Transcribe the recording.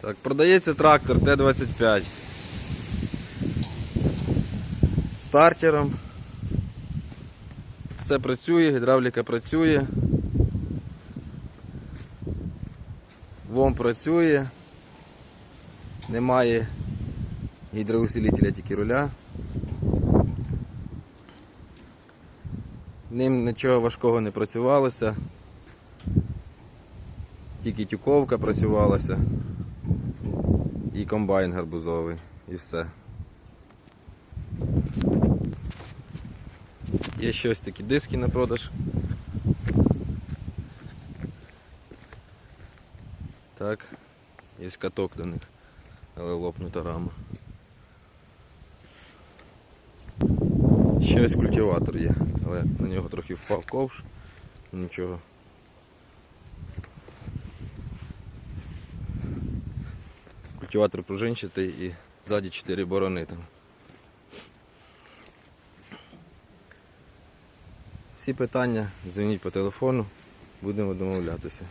Так, продається трактор Т-25. Стартером. Все працює, гідравліка працює. ВОМ працює. Немає гідроусилителя, тільки руля. Ним нічого важкого не працювалося. Тільки тюковка працювалася. І комбайн гарбузовий. І все. Є ще ось такі диски на продаж. Так, є каток до них, але лопнута рама. Ще культиватор є, але на нього трохи впав ковш. Нічого. Культиватор пружинчатий і ззаді 4 борони там. Всі питання дзвоніть по телефону, будемо домовлятися.